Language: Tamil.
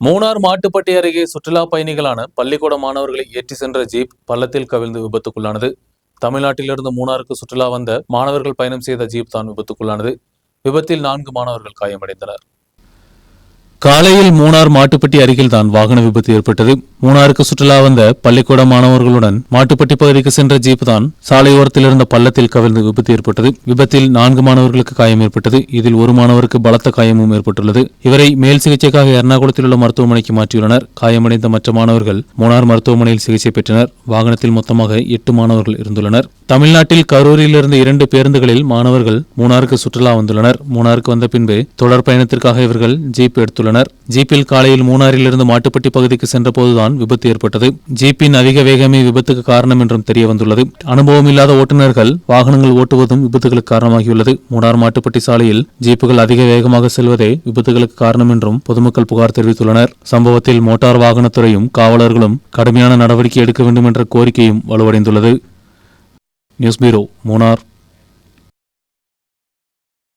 மூணார் மாட்டுப்பட்டி அருகே சுற்றுலா பயணிகளான பள்ளிக்கூட மாணவர்களை ஏற்றி சென்ற ஜீப் பள்ளத்தில் கவிழ்ந்து விபத்துக்குள்ளானது. தமிழ்நாட்டிலிருந்து மூணாருக்கு சுற்றுலா வந்த மாணவர்கள் பயணம் செய்த ஜீப் தான் விபத்துக்குள்ளானது. விபத்தில் நான்கு மாணவர்கள் காயமடைந்தனர். காலையில் மூணார் மாட்டுப்பட்டி அருகில்தான் வாகன விபத்து ஏற்பட்டது. மூணாருக்கு சுற்றுலா வந்த பள்ளிக்கூட மாணவர்களுடன் மாட்டுப்பட்டி பகுதிக்கு சென்ற ஜீப் தான் சாலையோரத்தில் இருந்த பள்ளத்தில் கவிழ்ந்து விபத்து ஏற்பட்டது. விபத்தில் நான்கு மாணவர்களுக்கு காயம் ஏற்பட்டது. இதில் ஒரு மாணவருக்கு பலத்த காயமும் ஏற்பட்டுள்ளது. இவரை மேல் சிகிச்சைக்காக எர்ணாகுளத்தில் உள்ள மருத்துவமனைக்கு மாற்றியுள்ளனர். காயமடைந்த மற்ற மாணவர்கள் மூணார் மருத்துவமனையில் சிகிச்சை பெற்றனர். வாகனத்தில் மொத்தமாக எட்டு மாணவர்கள் இருந்துள்ளனர். தமிழ்நாட்டில் கரூரிலிருந்து இரண்டு பேருந்துகளில் மாணவர்கள் மூணாருக்கு சுற்றுலா வந்துள்ளனர். மூணாருக்கு வந்த பின்பு தொடர் பயணத்திற்காக இவர்கள் ஜீப் எடுத்துள்ளனர் ஜீப்பில் காலையில் மூணாறிலிருந்து மாட்டுப்பட்டி பகுதிக்கு சென்றபோதுதான் விபத்து ஏற்பட்டது. ஜீப்பின் அதிக வேகமே விபத்துக்கு காரணம் என்றும் தெரியவந்துள்ளது. அனுபவம் இல்லாத ஓட்டுநர்கள் வாகனங்கள் ஓட்டுவதும் விபத்துகளுக்கு காரணமாகியுள்ளது. மூணார் மாட்டுப்பட்டி சாலையில் ஜீப்புகள் அதிக வேகமாக செல்வதே விபத்துகளுக்கு காரணம் என்றும் பொதுமக்கள் புகார் தெரிவித்துள்ளனர். சம்பவத்தில் மோட்டார் வாகனத்துறையும் காவலர்களும் கடுமையான நடவடிக்கை எடுக்க வேண்டும் என்ற கோரிக்கையும் வலுவடைந்துள்ளது. நியூஸ் பீரோ மூணார்.